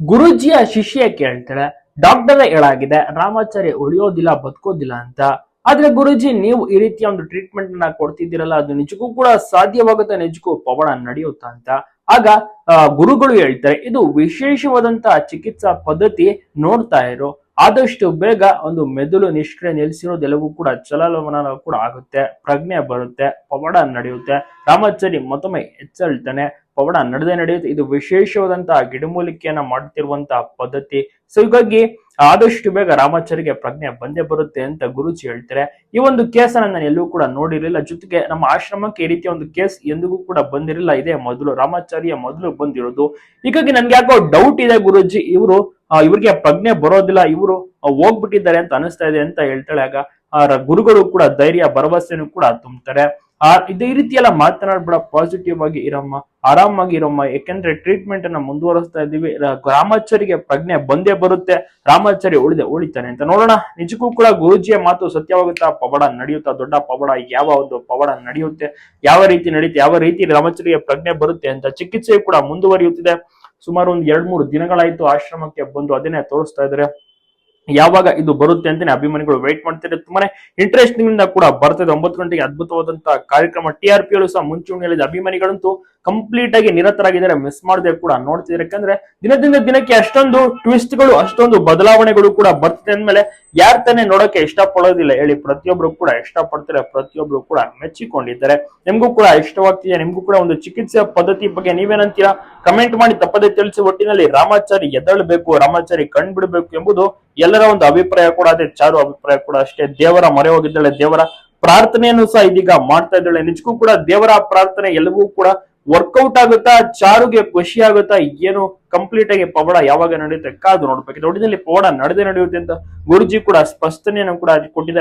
ಗುರುಜಿಯ ಶಿಷ್ಯ ಕೇಳ್ತಾಳೆ, ಡಾಕ್ಟರ್ ಹೇಳಾಗಿದೆ, ರಾಮಾಚಾರ್ಯ ಉಳಿಯೋದಿಲ್ಲ, ಬದುಕೋದಿಲ್ಲ ಅಂತ. ಆದ್ರೆ ಗುರುಜಿ, ನೀವು ಈ ರೀತಿಯ ಒಂದು ಟ್ರೀಟ್ಮೆಂಟ್ನ ಕೊಡ್ತಿದ್ದೀರಲ್ಲ, ಅದು ನಿಜಕ್ಕೂ ಕೂಡ ಸಾಧ್ಯವಾಗುತ್ತೆ, ನಿಜಕ್ಕೂ ಪವನ ನಡೆಯುತ್ತಾ ಅಂತ. ಆಗ ಗುರುಗಳು ಹೇಳ್ತಾರೆ, ಇದು ವಿಶೇಷವಾದಂತಹ ಚಿಕಿತ್ಸಾ ಪದ್ಧತಿ ನೋಡ್ತಾ ಇರು. ಆದಷ್ಟು ಬೇಗ ಒಂದು ಮೆದುಳು ನಿಷ್ಕ್ರಿಯ ನಿಲ್ಲಿಸಿರೋದೆಲ್ಲವೂ ಕೂಡ ಚಲನವಲನ ಕೂಡ ಆಗುತ್ತೆ, ಪ್ರಜ್ಞೆ ಬರುತ್ತೆ ಪವಾಡ ನಡೆಯುತ್ತೆ. ರಾಮಾಚಾರಿ ಮತ್ತೊಮ್ಮೆ ಎಚ್ಚರಿತಾನೆ ಪವಾಡ ನಡೆದೇ ನಡೆಯುತ್ತೆ. ಇದು ವಿಶೇಷವಾದಂತಹ ಗಿಡಮೂಲಿಕೆಯನ್ನ ಮಾಡುತ್ತಿರುವಂತಹ ಪದ್ಧತಿ. ಸೊ ಹೀಗಾಗಿ ಆದಷ್ಟು ಬೇಗ ರಾಮಾಚಾರಿಗೆ ಪ್ರಜ್ಞೆ ಬಂದೇ ಬರುತ್ತೆ ಅಂತ ಗುರುಜಿ ಹೇಳ್ತಾರೆ. ಈ ಒಂದು ಕೇಸನ್ನ ನಾನು ಎಲ್ಲೂ ಕೂಡ ನೋಡಿರಲಿಲ್ಲ. ಜೊತೆಗೆ ನಮ್ಮ ಆಶ್ರಮಕ್ಕೆ ಈ ರೀತಿಯ ಒಂದು ಕೇಸ್ ಎಂದಿಗೂ ಕೂಡ ಬಂದಿರಲಿಲ್ಲ. ಇದೇ ಮೊದಲು ರಾಮಾಚಾರ್ಯ ಮೊದಲು ಬಂದಿರೋದು. ಹೀಗಾಗಿ ನನ್ಗೆ ಯಾಕೋ ಡೌಟ್ ಇದೆ ಗುರುಜಿ. ಇವರು ಇವ್ರಿಗೆ ಪ್ರಜ್ಞೆ ಬರೋದಿಲ್ಲ. ಇವರು ಹೋಗ್ಬಿಟ್ಟಿದ್ದಾರೆ ಅಂತ ಅನಿಸ್ತಾ ಇದೆ ಅಂತ ಹೇಳ್ತಾಳೆ. ಆಗ, ಆ ಗುರುಗಳು ಕೂಡ ಧೈರ್ಯ, ಭರವಸೆನೂ ಕೂಡ ತುಂಬ್ತಾರೆ. ಆ ಇದೇ ರೀತಿ ಎಲ್ಲ ಮಾತನಾಡ್ಬೇಡ ಪಾಸಿಟಿವ್ ಆಗಿ ಇರಮ್ಮ, ಆರಾಮಾಗಿ ಇರಮ್ಮ. ಯಾಕೆಂದ್ರೆ ಟ್ರೀಟ್ಮೆಂಟ್ ಅನ್ನ ಮುಂದುವರಿಸ್ತಾ ಇದೀವಿ. ರಾಮಾಚರಿಗೆ ಪ್ರಜ್ಞೆ ಬಂದೇ ಬರುತ್ತೆ. ರಾಮಾಚಾರಿ ಉಳಿದೆ, ಉಳಿತಾನೆ ಅಂತ ನೋಡೋಣ. ನಿಜಕ್ಕೂ ಕೂಡ ಗುರುಜಿಯ ಮಾತು ಸತ್ಯವಾಗುತ್ತಾ? ಪವಾಡ ನಡೆಯುತ್ತಾ? ದೊಡ್ಡ ಪವಾಡ ಯಾವ ಒಂದು ಪವಾಡ ನಡೆಯುತ್ತೆ? ಯಾವ ರೀತಿ ನಡೆಯುತ್ತೆ ಯಾವ ರೀತಿ ರಾಮಾಚಾರಿಗೆ ಪ್ರಜ್ಞೆ ಬರುತ್ತೆ ಅಂತ ಚಿಕಿತ್ಸೆ ಕೂಡ ಮುಂದುವರಿಯುತ್ತಿದೆ. ಸುಮಾರು ಒಂದು ಎರಡ್ ಮೂರು ದಿನಗಳಾಯ್ತು ಆಶ್ರಮಕ್ಕೆ ಬಂದು ಅದನ್ನೇ ತೋರಿಸ್ತಾ ಇದ್ದಾರೆ. ಯಾವಾಗ ಇದು ಬರುತ್ತೆ ಅಂತಾನೆ ಅಭಿಮಾನಿಗಳು ವೇಟ್ ಮಾಡ್ತಾರೆ ತುಂಬಾನೇ ಇಂಟ್ರೆಸ್ಟಿಂಗ್ ಇಂದ ಕೂಡ ಬರ್ತದೆ ಒಂಬತ್ತು ಗಂಟೆಗೆ ಅದ್ಭುತವಾದಂತಹ ಕಾರ್ಯಕ್ರಮ. ಟಿ ಆರ್ ಪಿ ಸಹ ಮುಂಚೂಣಿಯಲ್ಲಿದೆ ಅಭಿಮಾನಿಗಳಂತೂ ಕಂಪ್ಲೀಟ್ ಆಗಿ ನಿರತರಾಗಿದ್ದಾರೆ. ಮಿಸ್ ಮಾಡದೆ ಕೂಡ ನೋಡ್ತಿದ್ದಾರೆ. ಯಾಕಂದ್ರೆ ದಿನದಿಂದ ದಿನಕ್ಕೆ ಅಷ್ಟೊಂದು ಟ್ವಿಸ್ಟ್ಗಳು, ಅಷ್ಟೊಂದು ಬದಲಾವಣೆಗಳು ಕೂಡ ಬರ್ತದೆ ಅಂದ್ಮೇಲೆ ಯಾರ್ ತಾನೇ ನೋಡೋಕೆ ಇಷ್ಟಪಡೋದಿಲ್ಲ ಹೇಳಿ. ಪ್ರತಿಯೊಬ್ರು ಕೂಡ ಇಷ್ಟಪಡ್ತಾರೆ. ಪ್ರತಿಯೊಬ್ರು ಕೂಡ ಮೆಚ್ಚಿಕೊಂಡಿದ್ದಾರೆ. ನಿಮ್ಗೂ ಕೂಡ ಇಷ್ಟವಾಗ್ತಿದೆ. ನಿಮ್ಗೂ ಕೂಡ ಒಂದು ಚಿಕಿತ್ಸೆ ಪದ್ಧತಿ ಬಗ್ಗೆ ನೀವೇನಂತೀರಾ? ಕಮೆಂಟ್ ಮಾಡಿ ತಪ್ಪದೆ ತಿಳಿಸಿ. ಒಟ್ಟಿನಲ್ಲಿ ರಾಮಾಚಾರಿ ಎದ್ದಳಬೇಕು, ರಾಮಾಚಾರಿ ಕಂಡು ಬಿಡಬೇಕು ಎಂಬುದು ಎಲ್ಲರ ಒಂದು ಅಭಿಪ್ರಾಯ ಕೂಡ ಅದೇ, ಚಾರು ಅಭಿಪ್ರಾಯ ಕೂಡ ಅಷ್ಟೇ. ದೇವರ ಮೊರೆ ಹೋಗಿದ್ದಾಳೆ, ದೇವರ ಪ್ರಾರ್ಥನೆಯನ್ನು ಸಹ ಇದೀಗ ಮಾಡ್ತಾ ಇದ್ದಾಳೆ. ನಿಜಕ್ಕೂ ಕೂಡ ದೇವರ ಪ್ರಾರ್ಥನೆ ಎಲ್ಲವೂ ಕೂಡ ವರ್ಕೌಟ್ ಆಗುತ್ತಾ, ಚಾರುಗೆ ಖುಷಿ ಆಗುತ್ತಾ, ಏನು ಕಂಪ್ಲೀಟ್ ಆಗಿ ಪವಾಡ ಯಾವಾಗ ನಡೆಯುತ್ತೆ ಕಾದು ನೋಡ್ಬೇಕು. ಒಟ್ಟಿನಲ್ಲಿ ಪವಾಡ ನಡೆದೇ ನಡೆಯುತ್ತೆ ಅಂತ ಗುರುಜಿ ಕೂಡ ಸ್ಪಷ್ಟನೆಯನ್ನು ಕೂಡ ಕೊಟ್ಟಿದ್ದಾರೆ.